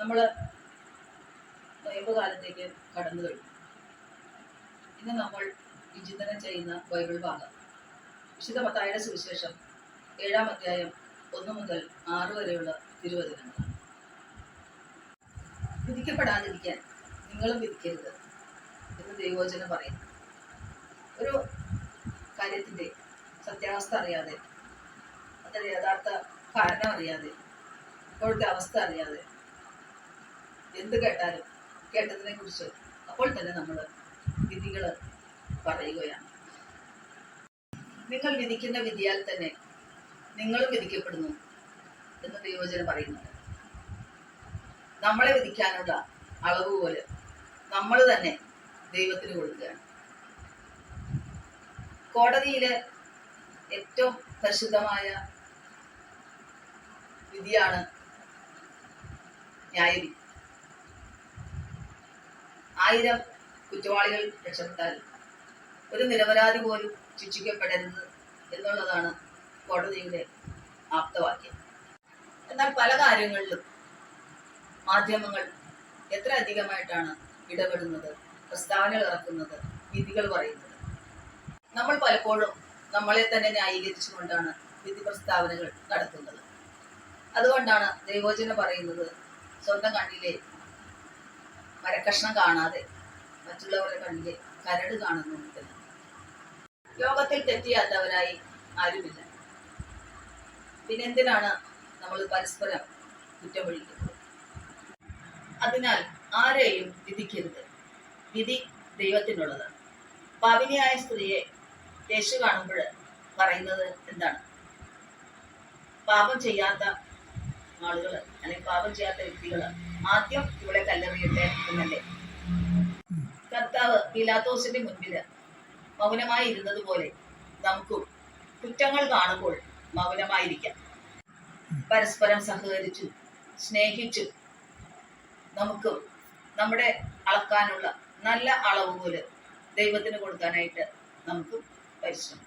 നമ്മൾ ദൈവകാലത്തേക്ക് കാലത്തേക്ക് കടന്നു കഴിഞ്ഞു. ഇന്ന് നമ്മൾ വിചിന്തനം ചെയ്യുന്ന ബൈബിൾ ഭാഗം വിശുദ്ധ മത്തായുടെ സുവിശേഷം ഏഴാം അധ്യായം ഒന്ന് മുതൽ ആറ് വരെയുള്ള തിരുവചനങ്ങൾ. വിധിക്കപ്പെടാതിരിക്കാൻ നിങ്ങളും വിധിക്കരുത് എന്ന് ദൈവോചനം പറയുന്നു. ഒരു കാര്യത്തിന്റെ സത്യാവസ്ഥ അറിയാതെ അതിന്റെ യഥാർത്ഥ കാരണം അറിയാതെ ഇപ്പോഴത്തെ അവസ്ഥ അറിയാതെ. എന്ത് കേട്ടാലും കേട്ടതിനെ കുറിച്ച് അപ്പോൾ തന്നെ നമ്മൾ വിധികൾ പറയുകയാണ്. നിങ്ങൾ വിധിക്കുന്ന വിധിയാൽ തന്നെ നിങ്ങളും വിധിക്കപ്പെടുന്നു എന്ന് ദൈവചനം പറയുന്നുണ്ട്. നമ്മളെ വിധിക്കാനുള്ള അളവ് പോലെ നമ്മൾ തന്നെ ദൈവത്തിന് കൊടുക്കുകയാണ്. കോടതിയിലെ ഏറ്റവും പരിശുദ്ധമായ വിധിയാണ് ന്യായവിധി. ആയിരം കുറ്റവാളികൾ രക്ഷപ്പെട്ടാൽ ഒരു നിരപരാധി പോലും ശിക്ഷിക്കപ്പെടരുത് എന്നുള്ളതാണ് കോടതിയുടെ ആപ്തവാക്യം. എന്നാൽ പല കാര്യങ്ങളിലും മാധ്യമങ്ങൾ എത്ര അധികമായിട്ടാണ് ഇടപെടുന്നത് പ്രസ്താവനകൾ ഇറക്കുന്നത് വിധികൾ പറയുന്നത്? നമ്മൾ പലപ്പോഴും നമ്മളെ തന്നെ ന്യായീകരിച്ചുകൊണ്ടാണ് വിധി പ്രസ്താവനകൾ നടത്തുന്നത്. അതുകൊണ്ടാണ് ദൈവോചന പറയുന്നത് സ്വന്തം കണ്ണിലെ മരക്കഷ്ണം കാണാതെ മറ്റുള്ളവരുടെ കണ്ണിലെ കരട് കാണുന്നുണ്ട് ലോകത്തിൽ തെറ്റിയാത്തവരായി ആരുമില്ല. പിന്നെന്തിനാണ് നമ്മൾ പരസ്പരം കുറ്റം വിളിക്കുന്നത്? അതിനാൽ ആരെയും വിധിക്കരുത്. വിധി ദൈവത്തിനുള്ളത് പാപിനിയായ സ്ത്രീയെ യേശു കാണുമ്പോൾ പറയുന്നത് എന്താണ്? പാപം ചെയ്യാത്ത ആളുകൾ അല്ലെങ്കിൽ പാപം ചെയ്യാത്ത വ്യക്തികൾ ആദ്യം ഇവിടെ കല്ലെറിയട്ടെ എന്നല്ലേ? കർത്താവ് പീലാത്തോസിന്റെ മുൻപിൽ മൗനമായി ഇരുന്നത് പോലെ നമുക്കും കുറ്റങ്ങൾ കാണുമ്പോൾ മൗനമായിരിക്കാം. പരസ്പരം സഹകരിച്ചു സ്നേഹിച്ചു നമുക്ക് നമ്മുടെ അളക്കാനുള്ള നല്ല അളവ് പോലെ ദൈവത്തിന് കൊടുക്കാനായിട്ട് നമുക്ക് പരിശ്രമിക്കാം.